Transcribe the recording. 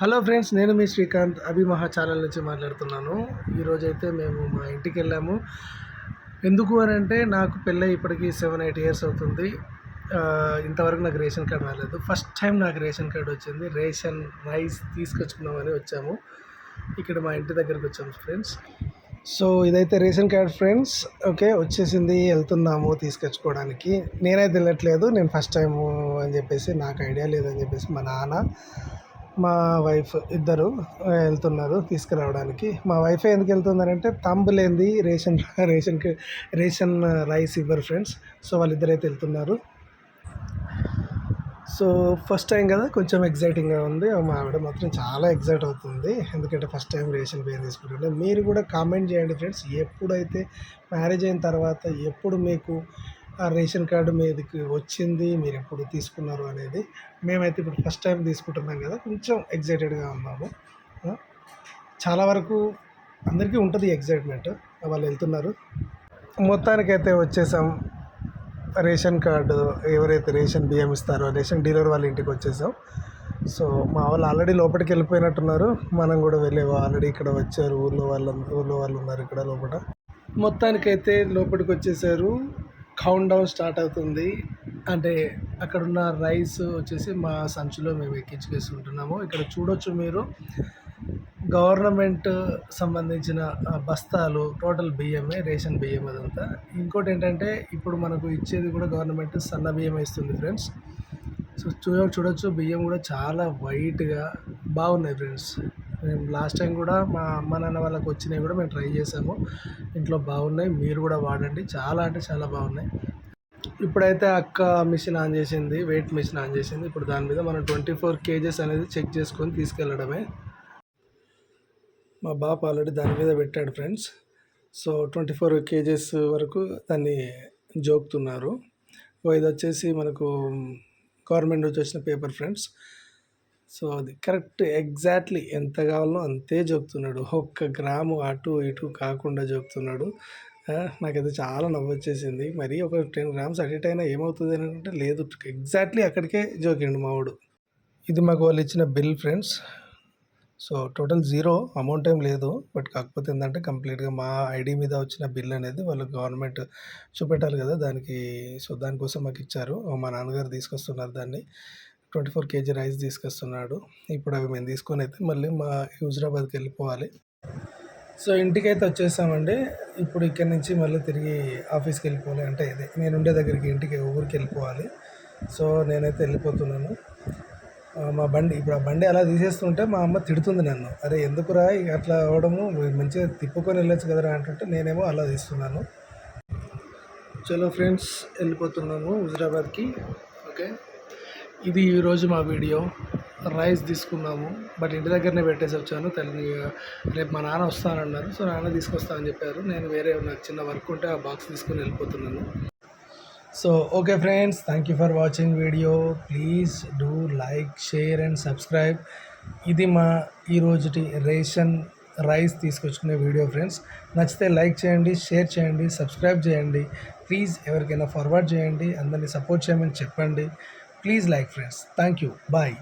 Hello friends నేను మీ Srikanth అభిమహా channel నుంచి మాట్లాడుతున్నాను. ఈరోజు అయితే మేము మా ఇంటికి వెళ్ళాము ఎందుకు అని అంటే నాకు పెళ్ళై ఇప్పటికీ సెవెన్ ఎయిట్ ఇయర్స్ అవుతుంది. ఇంతవరకు నాకు రేషన్ కార్డ్ రాలేదు. ఫస్ట్ టైం నాకు రేషన్ కార్డు వచ్చింది. రేషన్ రైస్ తీసుకొచ్చుకున్నామని వచ్చాము. ఇక్కడ మా ఇంటి దగ్గరికి వచ్చాము ఫ్రెండ్స్. సో ఇదైతే రేషన్ కార్డ్ ఫ్రెండ్స్. ఓకే వచ్చేసింది. వెళ్తున్నాము తీసుకొచ్చుకోవడానికి. నేనైతే వెళ్ళట్లేదు. నేను ఫస్ట్ టైం అని చెప్పేసి నాకు ఐడియా లేదని చెప్పేసి మా నాన్న మా వైఫ్ ఇద్దరు వెళ్తున్నారు తీసుకురావడానికి. మా వైఫ్ ఎందుకు వెళ్తున్నారంటే తంబు లేనిది రేషన్ రేషన్కి రేషన్ రైస్ ఇవ్వరు ఫ్రెండ్స్. సో వాళ్ళిద్దరైతే వెళ్తున్నారు. సో ఫస్ట్ టైం కదా కొంచెం ఎగ్జైటింగ్గా ఉంది. మా ఆవిడ మాత్రం చాలా ఎగ్జైట్ అవుతుంది. ఎందుకంటే ఫస్ట్ టైం రేషన్ పేరు తీసుకుంటుంటే మీరు కూడా కామెంట్ చేయండి ఫ్రెండ్స్. ఎప్పుడైతే మ్యారేజ్ అయిన తర్వాత ఎప్పుడు మీకు ఆ రేషన్ కార్డు మీదకి వచ్చింది మీరు ఎప్పుడు తీసుకున్నారు అనేది మేమైతే ఇప్పుడు ఫస్ట్ టైం తీసుకుంటున్నాం కదా కొంచెం ఎగ్జైటెడ్గా ఉన్నాము. చాలా వరకు అందరికీ ఉంటుంది ఎగ్జైట్మెంట్ వాళ్ళు వెళ్తున్నారు. మొత్తానికైతే వచ్చేసాం. రేషన్ కార్డు ఎవరైతే రేషన్ బియ్యం ఇస్తారో రేషన్ డీలర్ వాళ్ళ ఇంటికి వచ్చేసాం. సో మా వాళ్ళు ఆల్రెడీ లోపలికి వెళ్ళిపోయినట్టున్నారు. మనం కూడా వెళ్ళే ఆల్రెడీ ఇక్కడ వచ్చారు ఊర్లో వాళ్ళు ఊర్లో వాళ్ళు ఉన్నారు ఇక్కడ లోపల మొత్తానికైతే లోపలికి వచ్చేసారు. కౌంట్ డౌన్ స్టార్ట్ అవుతుంది. అంటే అక్కడున్న రైస్ వచ్చేసి మా సంచిలో మేము ఎక్కించుకేసుకుంటున్నాము ఇక్కడ చూడొచ్చు మీరు గవర్నమెంట్ సంబంధించిన బస్తాలు టోటల్ బియ్యమే రేషన్ బియ్యం అదంతా. ఇంకోటి ఏంటంటే ఇప్పుడు మనకు ఇచ్చేది కూడా గవర్నమెంట్ సన్న బియ్యం ఇస్తుంది ఫ్రెండ్స్. సో చూ చూడొచ్చు బియ్యం కూడా చాలా వైట్గా బాగున్నాయి ఫ్రెండ్స్. మేము లాస్ట్ టైం కూడా మా అమ్మ నాన్న వాళ్ళకి వచ్చినాయి కూడా మేము ట్రై చేసాము. ఇంట్లో బాగున్నాయి మీరు కూడా వాడండి. చాలా అంటే చాలా బాగున్నాయి. ఇప్పుడైతే అక్క మిషన్ ఆన్ చేసింది వెయిట్ మిషన్ ఆన్ చేసింది. ఇప్పుడు దాని మీద మనం ట్వంటీ ఫోర్ కేజెస్ అనేది చెక్ చేసుకొని తీసుకెళ్ళడమే. మా బాప ఆల్రెడీ దాని మీద పెట్టాడు friends. So twenty four KGs వరకు దాన్ని జోకుతున్నారు. ఇది వచ్చేసి మనకు గవర్నమెంట్ నుంచి వచ్చిన పేపర్ ఫ్రెండ్స్. సో అది కరెక్ట్ ఎగ్జాక్ట్లీ ఎంత కావాలో అంతే చెప్తున్నాడు. ఒక్క గ్రాము అటు ఇటు కాకుండా చెప్తున్నాడు. నాకైతే చాలా నవ్వు వచ్చేసింది మరి ఒక టెన్ గ్రామ్స్ అటు అయినా ఏమవుతుంది అని అంటే లేదు. ఎగ్జాక్ట్లీ అక్కడికే జోకిండు మావాడు ఇది మాకు వాళ్ళు ఇచ్చిన bill friends. So total zero amount ఏం లేదు. బట్ కాకపోతే ఏంటంటే కంప్లీట్గా మా ఐడి మీద వచ్చిన బిల్ అనేది వాళ్ళు గవర్నమెంట్ చూపెట్టాలి కదా దానికి. సో దానికోసం మాకు ఇచ్చారు. మా నాన్నగారు తీసుకొస్తున్నారు దాన్ని. ట్వంటీ ఫోర్ కేజీ రైస్ తీసుకొస్తున్నాడు. ఇప్పుడు అవి మేము తీసుకొని అయితే మళ్ళీ మా హుజరాబాద్కి వెళ్ళిపోవాలి. సో ఇంటికైతే వచ్చేసామండి. ఇప్పుడు ఇక్కడి నుంచి మళ్ళీ తిరిగి ఆఫీస్కి వెళ్ళిపోవాలి. అంటే ఇదే నేను ఉండే దగ్గరికి ఇంటికి ఊరికి వెళ్ళిపోవాలి. సో నేనైతే వెళ్ళిపోతున్నాను. మా బండి ఇప్పుడు ఆ బండి అలా తీసేస్తుంటే మా అమ్మ తిడుతుంది నన్ను. అరే ఎందుకురా ఇక అట్లా అవడము? మంచిగా తిప్పుకొని వెళ్ళొచ్చు కదరా అంటుంటే నేనేమో అలా తీస్తున్నాను. చలో ఫ్రెండ్స్ వెళ్ళిపోతున్నాము హుజరాబాద్కి. ఓకే? ఇది ఈరోజు మా వీడియో. రైస్ తీసుకున్నాము. బట్ ఇంటి దగ్గరనే పెట్టేసి వచ్చాను. తల్లి రేపు మా నాన్న వస్తానన్నారు సో నాన్న తీసుకొస్తా అని చెప్పారు. నేను వేరే నాకు చిన్న వర్క్ ఉంటే ఆ బాక్స్ తీసుకుని వెళ్ళిపోతున్నాను. So okay friends. Thank you for watching video please do like share and subscribe ఇది మా ఈరోజుటి రేషన్ రైస్ తీసుకొచ్చుకునే వీడియో ఫ్రెండ్స్. నచ్చితే లైక్ చేయండి షేర్ చేయండి సబ్స్క్రైబ్ చేయండి. ప్లీజ్ ఎవరికైనా ఫార్వర్డ్ చేయండి. అందరినీ సపోర్ట్ చేయమని చెప్పండి. Please like friends thank you bye